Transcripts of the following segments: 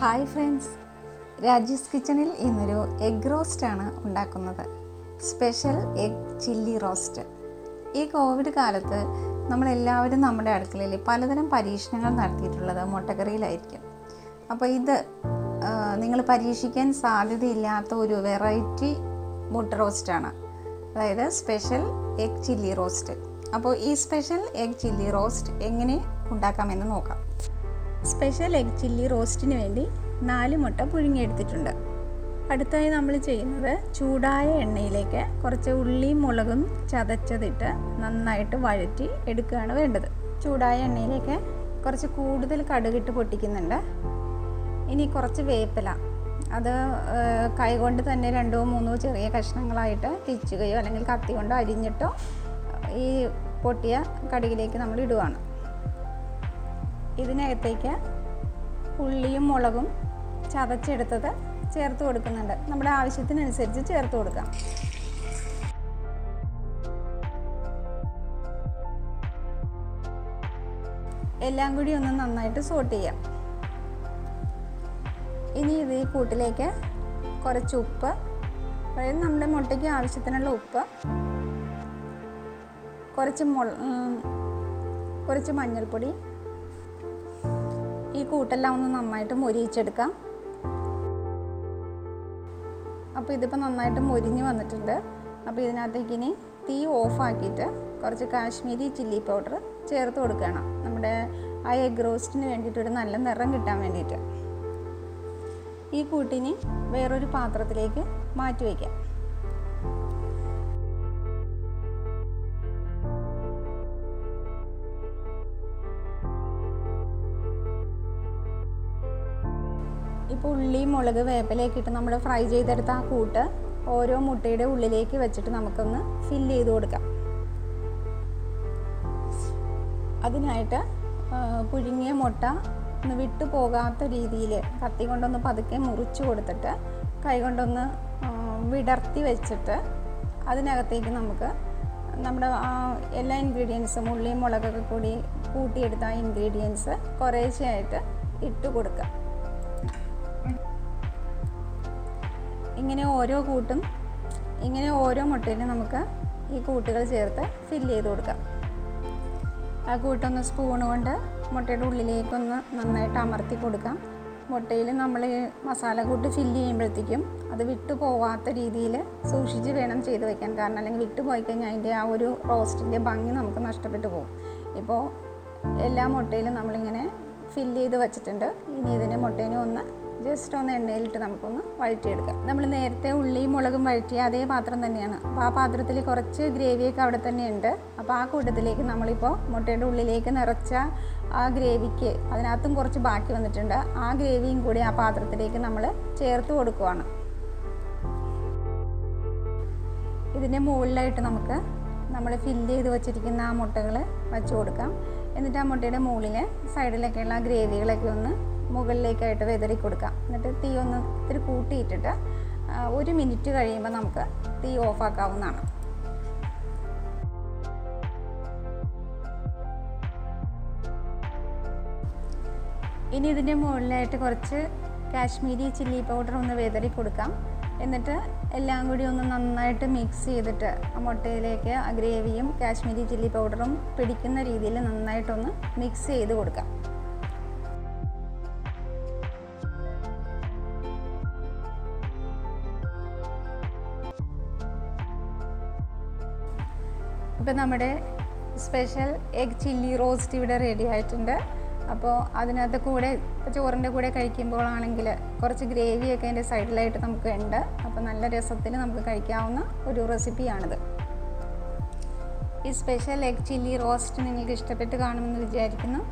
Hi friends. Raji's കിച്ചണിൽ ഇന്നൊരു egg റോസ്റ്റാണ് ഉണ്ടാക്കുന്നത്. Special egg chilli roast. ഈ കോവിഡ് കാലത്ത് നമ്മളെല്ലാവരും നമ്മുടെ അടുക്കളയിൽ പലതരം പരീക്ഷണങ്ങൾ നടത്തിയിട്ടുള്ളത് മുട്ടക്കറിയിലായിരിക്കും. അപ്പോൾ ഇത് നിങ്ങൾ പരീക്ഷിക്കാൻ സാധ്യതയില്ലാത്ത ഒരു വെറൈറ്റി മുട്ട റോസ്റ്റാണ് അതായത് സ്പെഷ്യൽ എഗ് ചില്ലി റോസ്റ്റ്. അപ്പോൾ ഈ സ്പെഷ്യൽ എഗ് ചില്ലി റോസ്റ്റ് എങ്ങനെ ഉണ്ടാക്കാമെന്ന് നോക്കാം. സ്പെഷ്യൽ എഗ് ചില്ലി റോസ്റ്റിന് വേണ്ടി നാല് മുട്ട പുഴുങ്ങിയെടുത്തിട്ടുണ്ട്. അടുത്തായി നമ്മൾ ചെയ്യുന്നത് ചൂടായ എണ്ണയിലേക്ക് കുറച്ച് ഉള്ളിയും മുളകും ചതച്ചതിട്ട് നന്നായിട്ട് വഴറ്റി എടുക്കുകയാണ് വേണ്ടത്. ചൂടായ എണ്ണയിലേക്ക് കുറച്ച് കൂടുതൽ കടുകിട്ട് പൊട്ടിക്കുന്നുണ്ട്. ഇനി കുറച്ച് വേപ്പില. അത് കൈകൊണ്ട് തന്നെ രണ്ടോ മൂന്നോ ചെറിയ കഷ്ണങ്ങളായിട്ട് തിച്ചുകയോ അല്ലെങ്കിൽ കത്തി കൊണ്ടോ അരിഞ്ഞിട്ടോ ഈ പൊട്ടിയ കടുകിലേക്ക് നമ്മൾ ഇടുവാണ്. ഇതിനകത്തേക്ക് ഉള്ളിയും മുളകും ചതച്ചെടുത്തത് ചേർത്ത് കൊടുക്കുന്നുണ്ട്. നമ്മുടെ ആവശ്യത്തിനനുസരിച്ച് ചേർത്ത് കൊടുക്കാം. എല്ലാം കൂടി ഒന്ന് നന്നായിട്ട് സോട്ട് ചെയ്യാം. ഇനി ഇത് ഈ കൂട്ടിലേക്ക് കുറച്ച് ഉപ്പ് അതായത് നമ്മുടെ മുട്ടയ്ക്ക് ആവശ്യത്തിനുള്ള ഉപ്പ് കുറച്ച് മുള കുറച്ച് മഞ്ഞൾപ്പൊടി ഈ കൂട്ടെല്ലാം ഒന്ന് നന്നായിട്ട് മൊരിയിച്ചെടുക്കാം. അപ്പോൾ ഇതിപ്പോൾ നന്നായിട്ട് മൊരിഞ്ഞ് വന്നിട്ടുണ്ട്. അപ്പോൾ ഇതിനകത്തേക്ക് ഇനി തീ ഓഫാക്കിയിട്ട് കുറച്ച് കാശ്മീരി ചില്ലി പൗഡർ ചേർത്ത് കൊടുക്കണം. നമ്മുടെ ആ എഗ് റോസ്റ്റിന് വേണ്ടിയിട്ട് ഒരു നല്ല നിറം കിട്ടാൻ വേണ്ടിയിട്ട്. ഈ കൂട്ടിനി വേറൊരു പാത്രത്തിലേക്ക് മാറ്റി വയ്ക്കാം. ഇപ്പോൾ ഉള്ളി മുളക് വേപ്പിലേക്ക് ഇട്ട് നമ്മൾ ഫ്രൈ ചെയ്തെടുത്ത ആ കൂട്ട് ഓരോ മുട്ടയുടെ ഉള്ളിലേക്ക് വെച്ചിട്ട് നമുക്കൊന്ന് ഫില്ല് ചെയ്ത് കൊടുക്കാം. അതിനായിട്ട് പുഴുങ്ങിയ മുട്ട ഒന്ന് വിട്ടു പോകാത്ത രീതിയിൽ കത്തി കൊണ്ടൊന്ന് പതുക്കെ മുറിച്ച് കൊടുത്തിട്ട് കൈ കൊണ്ടൊന്ന് വിടർത്തി വെച്ചിട്ട് അതിനകത്തേക്ക് നമുക്ക് നമ്മുടെ എല്ലാ ഇൻഗ്രീഡിയൻസും ഉള്ളിയും മുളകൊക്കെ കൂടി കൂട്ടിയെടുത്ത ആ ഇൻഗ്രീഡിയൻസ് കുറേശ്ശെയായിട്ട് ഇട്ട് കൊടുക്കുക ഇങ്ങനെ ഓരോ കൂട്ടും ഇങ്ങനെ ഓരോ മുട്ടയിലും നമുക്ക് ഈ കൂട്ടുകൾ ചേർത്ത് ഫില്ല് ചെയ്ത് കൊടുക്കാം. ആ കൂട്ടൊന്ന് സ്പൂൺ കൊണ്ട് മുട്ടയുടെ ഉള്ളിലേക്കൊന്ന് നന്നായിട്ട് അമർത്തി കൊടുക്കാം. മുട്ടയിൽ നമ്മൾ മസാല കൂട്ട് ഫില്ല് ചെയ്യുമ്പോഴത്തേക്കും അത് വിട്ടു പോവാത്ത രീതിയിൽ സൂക്ഷിച്ച് വേണം ചെയ്ത് വെക്കാൻ. കാരണം അല്ലെങ്കിൽ വിട്ടു പോയി കഴിഞ്ഞാൽ അതിന്റെ ആ ഒരു റോസ്റ്റിന്റെ ഭംഗി നമുക്ക് നഷ്ടപ്പെട്ടു പോകും. ഇപ്പോൾ എല്ലാ മുട്ടയിലും നമ്മളിങ്ങനെ ഫില്ല് ചെയ്ത് വെച്ചിട്ടുണ്ട്. ഇനി ഇതിന്റെ മുട്ടേനെ ഒന്ന് ജസ്റ്റ് ഒന്ന് എണ്ണയിലിട്ട് നമുക്കൊന്ന് വഴറ്റിയെടുക്കാം. നമ്മൾ നേരത്തെ ഉള്ളിയും മുളകും വഴറ്റിയ അതേ പാത്രം തന്നെയാണ്. അപ്പോൾ ആ പാത്രത്തിൽ കുറച്ച് ഗ്രേവിയൊക്കെ അവിടെ തന്നെ ഉണ്ട് അപ്പോൾ ആ കൂട്ടത്തിലേക്ക് നമ്മളിപ്പോൾ മുട്ടയുടെ ഉള്ളിലേക്ക് നിറച്ച ആ ഗ്രേവിക്ക് അതിനകത്തും കുറച്ച് ബാക്കി വന്നിട്ടുണ്ട്. ആ ഗ്രേവിയും കൂടി ആ പാത്രത്തിലേക്ക് നമ്മൾ ചേർത്ത് കൊടുക്കുവാണ്. ഇതിന്റെ മുകളിലായിട്ട് നമുക്ക് നമ്മൾ ഫില്ല് ചെയ്ത് വെച്ചിരിക്കുന്ന ആ മുട്ടകൾ വെച്ച് കൊടുക്കാം. എന്നിട്ട് ആ മുട്ടയുടെ മുകളിൽ സൈഡിലൊക്കെയുള്ള ആ ഗ്രേവികളൊക്കെ ഒന്ന് മുകളിലേക്കായിട്ട് വെതറി കൊടുക്കാം. എന്നിട്ട് തീ ഒന്ന് ഇത്തിരി കൂട്ടിയിട്ടിട്ട് ഒരു മിനിറ്റ് കഴിയുമ്പോൾ നമുക്ക് തീ ഓഫാക്കാവുന്നതാണ്. ഇനി ഇതിന്റെ മുകളിലായിട്ട് കുറച്ച് കാശ്മീരി ചില്ലി പൗഡർ ഒന്ന് വെതറി കൊടുക്കാം. എന്നിട്ട് എല്ലാം കൂടി ഒന്ന് നന്നായിട്ട് മിക്സ് ചെയ്തിട്ട് മുട്ടയിലേക്ക് ആ ഗ്രേവിയും കാശ്മീരി ചില്ലി പൗഡറും പിടിക്കുന്ന രീതിയിൽ നന്നായിട്ടൊന്ന് മിക്സ് ചെയ്ത് കൊടുക്കാം. ഇപ്പം നമ്മുടെ സ്പെഷ്യൽ എഗ് ചില്ലി റോസ്റ്റ് ഇവിടെ റെഡി ആയിട്ടുണ്ട്. അപ്പോൾ അതിനകത്ത് കൂടെ ചോറിന്റെ കൂടെ കഴിക്കുമ്പോഴാണെങ്കിൽ കുറച്ച് ഗ്രേവിയൊക്കെ അതിന്റെ സൈഡിലായിട്ട് നമുക്ക് ഉണ്ട്. അപ്പോൾ നല്ല രസത്തിൽ നമുക്ക് കഴിക്കാവുന്ന ഒരു റെസിപ്പിയാണിത് ഈ സ്പെഷ്യൽ എഗ് ചില്ലി റോസ്റ്റ് നിങ്ങൾക്ക് ഇഷ്ടപ്പെട്ട് കാണുമെന്ന് വിചാരിക്കുന്നു.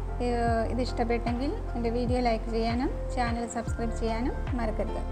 ഇത് ഇഷ്ടപ്പെട്ടെങ്കിൽ എന്റെ വീഡിയോ ലൈക്ക് ചെയ്യാനും ചാനൽ സബ്സ്ക്രൈബ് ചെയ്യാനും മറക്കരുത്.